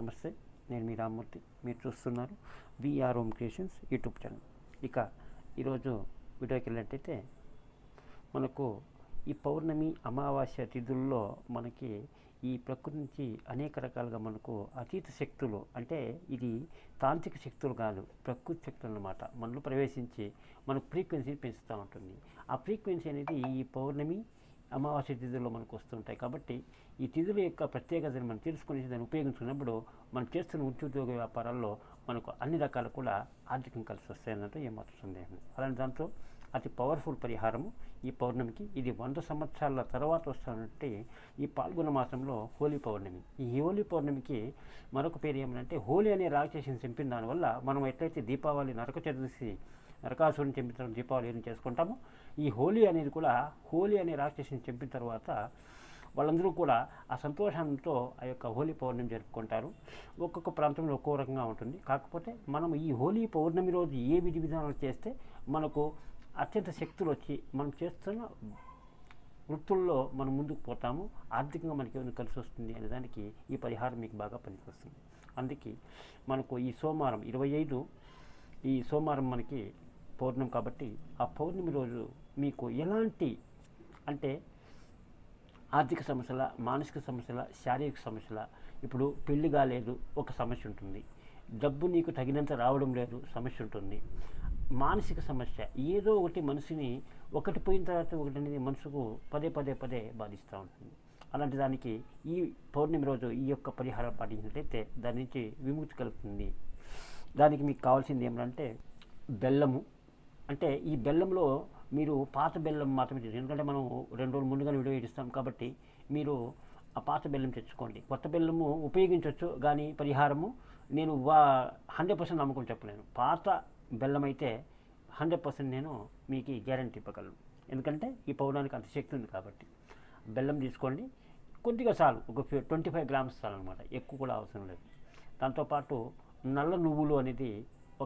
నమస్తే నేను మీ రామ్మూర్తి. మీరు చూస్తున్నారు VR home creations YouTube channel. ఇక ఈరోజు వీడియోకి వెళ్ళినట్టయితే మనకు ఈ పౌర్ణమి అమావాస్య తిథుల్లో మనకి ఈ ప్రకృతి నుంచి అనేక రకాలుగా మనకు అతీత శక్తులు అంటే ఇది తాంత్రిక శక్తులు కాదు ప్రకృతి శక్తులు అన్నమాట. మనలో ప్రవేశించి మనకు ఫ్రీక్వెన్సీని పెంచుతూ ఉంటుంది. ఆ ఫ్రీక్వెన్సీ అనేది ఈ పౌర్ణమి అమావాస్య తిథుల్లో మనకు వస్తుంటాయి. కాబట్టి ఈ తిథుల యొక్క ప్రత్యేకతను మనం తెలుసుకుని దాన్ని ఉపయోగించుకున్నప్పుడు మనం చేస్తున్న ఉద్యోగ వ్యాపారాల్లో మనకు అన్ని రకాలు కూడా ఆర్థికం కలిసి వస్తాయన్నట్టు ఏమాత్రం సందేహం. అలాంటి దాంట్లో అతి పవర్ఫుల్ పరిహారము ఈ పౌర్ణమికి ఇది వంద సంవత్సరాల తర్వాత వస్తానంటే ఈ పాల్గొన మాసంలో హోలీ పౌర్ణమి. ఈ హోలీ పౌర్ణమికి మరొక పేరు ఏమంటే హోలీ అనే రాక్షసిని చంపిన దానివల్ల మనం ఎట్లయితే దీపావళి నరక చతుర్దశి నరకాసురుని చంపిన తర్వాత దీపావళి ఏం చేసుకుంటాము. ఈ హోలీ అనేది కూడా హోలీ అనే రాక్షసుని చంపిన తర్వాత వాళ్ళందరూ కూడా ఆ సంతోషంతో ఆ యొక్క హోలీ పౌర్ణమి జరుపుకుంటారు. ఒక్కొక్క ప్రాంతంలో ఒక్కో రకంగా ఉంటుంది. కాకపోతే మనం ఈ హోలీ పౌర్ణమి రోజు ఏ విధి విధానాలు చేస్తే మనకు అత్యంత శక్తులు వచ్చి మనం చేస్తున్న వృత్తుల్లో మనం ముందుకు పోతాము. ఆర్థికంగా మనకి ఏమైనా కలిసి వస్తుంది అనే దానికి ఈ పరిహారం మీకు బాగా పనికొస్తుంది. అందుకే మనకు ఈ సోమవారం ఇరవై ఐదు ఈ సోమవారం మనకి పౌర్ణం కాబట్టి ఆ పౌర్ణమి రోజు మీకు ఎలాంటి అంటే ఆర్థిక సమస్యల మానసిక సమస్యల శారీరక సమస్యల ఇప్పుడు పెళ్ళి కాలేదు ఒక సమస్య ఉంటుంది. డబ్బు నీకు తగినంత రావడం లేదు సమస్య ఉంటుంది. మానసిక సమస్య ఏదో ఒకటి మనసుని ఒకటి పోయిన తర్వాత ఒకటి అనేది మనసుకు పదే పదే పదే బాధిస్తూ ఉంటుంది. అలాంటి దానికి ఈ పౌర్ణమి రోజు ఈ యొక్క పరిహారం పాటించినట్లయితే దాని నుంచి విముక్తి కలుగుతుంది. దానికి మీకు కావాల్సింది ఏమిటంటే బెల్లము అంటే ఈ బెల్లంలో మీరు పాత బెల్లం మాత్రమే తెచ్చు ఎందుకంటే మనం రెండు రోజులు ముందుగానే వీడియో ఇస్తాం కాబట్టి మీరు ఆ పాత బెల్లం తెచ్చుకోండి. కొత్త బెల్లము ఉపయోగించవచ్చు కానీ పరిహారము నేను వా హండ్రెడ్ పర్సెంట్ నమ్మకం చెప్పలేను. పాత బెల్లం అయితే హండ్రెడ్ పర్సెంట్ నేను మీకు గ్యారంటీ ఇవ్వగలను. ఎందుకంటే ఈ పౌరానికి అంత శక్తి ఉంది కాబట్టి. బెల్లం తీసుకోండి. కొద్దిగా చాలు. ఒక ట్వంటీ ఫైవ్ గ్రామ్స్ చాలు అనమాట ఎక్కువ కూడా అవసరం లేదు. దాంతోపాటు నల్ల నువ్వులు అనేది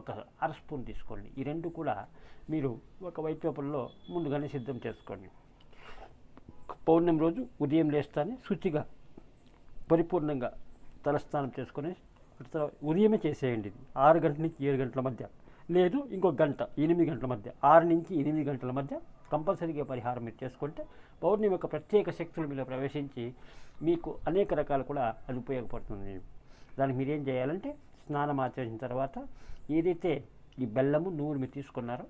ఒక అర స్పూన్ తీసుకోండి. ఈ రెండు కూడా మీరు ఒక వైట్ పేపర్లో ముందుగానే సిద్ధం చేసుకోండి. పౌర్ణమి రోజు ఉదయం లేస్తానే శుచిగా పరిపూర్ణంగా తలస్నానం చేసుకొని ఉదయమే చేసేయండి. ఇది ఆరు గంటల నుంచి ఏడు గంటల మధ్య. లేదు ఇంకో గంట ఎనిమిది గంటల మధ్య. ఆరు నుంచి ఎనిమిది గంటల మధ్య కంపల్సరీగా పరిహారం మీరు చేసుకుంటే పౌర్ణమి యొక్క ప్రత్యేక శక్తులు మీలో ప్రవేశించి మీకు అనేక రకాలు కూడా అది ఉపయోగపడుతుంది. దానికి మీరేం చేయాలంటే స్నానం ఆచరించిన తర్వాత ఏదైతే ఈ బెల్లము నువ్వులు మీరు తీసుకున్నారో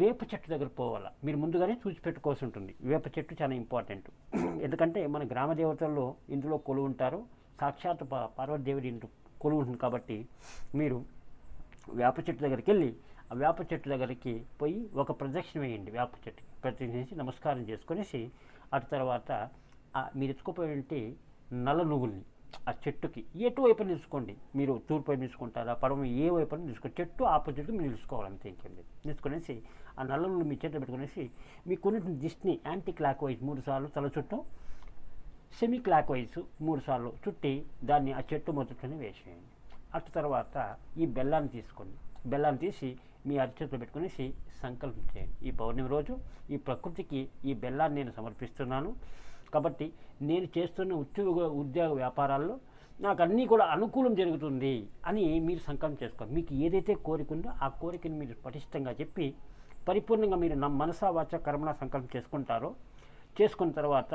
వేప చెట్టు దగ్గర పోవాలా? మీరు ముందుగానే చూసి పెట్టుకోవాల్సి ఉంటుంది. వేప చెట్టు చాలా ఇంపార్టెంట్. ఎందుకంటే మన గ్రామ దేవతల్లో ఇందులో కొలువు ఉంటారు. సాక్షాత్ పార్వతీదేవుడి ఇంటి కొలువు ఉంటుంది కాబట్టి మీరు వేప చెట్టు దగ్గరికి వెళ్ళి ఆ వేప చెట్టు దగ్గరికి పోయి ఒక ప్రదక్షిణ వేయండి వేప చెట్టుకి. ప్రదక్షిణ చేసి నమస్కారం చేసుకొనేసి అటు తర్వాత మీరు ఎత్తుకుపోయినట్టు నల్ల నువ్వుల్ని ఆ చెట్టుకి. ఎటు వైపున నిలుచుకోండి. మీరు తూర్పు నిలుచుకుంటారా పడవ ఏ వైపున నిలుచుకోండి చెట్టు ఆపోజిట్ మీరు నిలుచుకోవాలి అంతే ఇంకేం నిలుచుకునేసి ఆ నల్లలు మీ చేతిలో పెట్టుకునేసి మీ కొన్ని దిష్టిని యాంటీ క్లాక్ వైజ్ మూడు సార్లు తల చుట్టూ సెమీ క్లాక్ వైజ్ మూడు సార్లు చుట్టి దాన్ని ఆ చెట్టు మొదట్లోనే వేసేయండి. అటు తర్వాత ఈ బెల్లాన్ని తీసుకోండి. బెల్లాన్ని తీసి మీ అరిచేతిలో పెట్టుకునేసి సంకల్పం చేయండి. ఈ పౌర్ణమి రోజు ఈ ప్రకృతికి ఈ బెల్లాన్ని నేను సమర్పిస్తున్నాను. కాబట్టి నేను చేస్తున్న ఉద్యోగ ఉద్యోగ వ్యాపారాల్లో నాకు అన్నీ కూడా అనుకూలం జరుగుతుంది అని మీరు సంకల్పం చేసుకోండి మీకు ఏదైతే కోరిక ఉందో ఆ కోరికని మీరు పటిష్టంగా చెప్పి పరిపూర్ణంగా మీరు నా మనసా వాచ కర్మణ సంకల్పం చేసుకుంటారో చేసుకున్న తర్వాత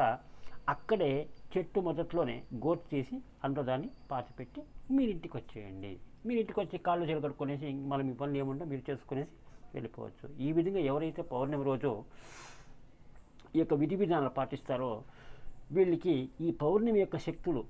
అక్కడే చెట్టు మొదట్లోనే గోటు తీసి అందులో దాన్ని పాతిపెట్టి మీరింటికి వచ్చేయండి. మీరింటికి వచ్చి కాళ్ళు చేలు కట్టుకునేసి ఇంక మీ పనులు ఏముందో మీరు చేసుకునేసి వెళ్ళిపోవచ్చు. ఈ విధంగా ఎవరైతే పౌర్ణమి రోజు ఈ యొక్క విధి విధానాలు పాటిస్తారో వీళ్ళకి ఈ పౌర్ణమి యొక్క శక్తులు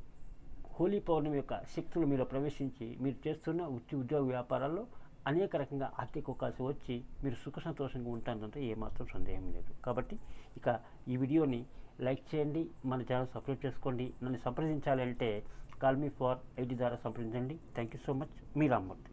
హోలీ పౌర్ణమి యొక్క శక్తులు మీలో ప్రవేశించి మీరు చేస్తున్న వృత్తి ఉద్యోగ వ్యాపారాల్లో అనేక రకంగా ఆర్థిక అవకాశం వచ్చి మీరు సుఖ సంతోషంగా ఉంటానంటే ఏమాత్రం సందేహం లేదు. కాబట్టి ఇక ఈ వీడియోని లైక్ చేయండి మన ఛానల్ సబ్స్క్రైబ్ చేసుకోండి. నన్ను సంప్రదించాలంటే కాల్ మీ ఫార్ ఐడి ద్వారా సంప్రదించండి. థ్యాంక్ యూ సో మచ్ మీ రామ్మూర్తి.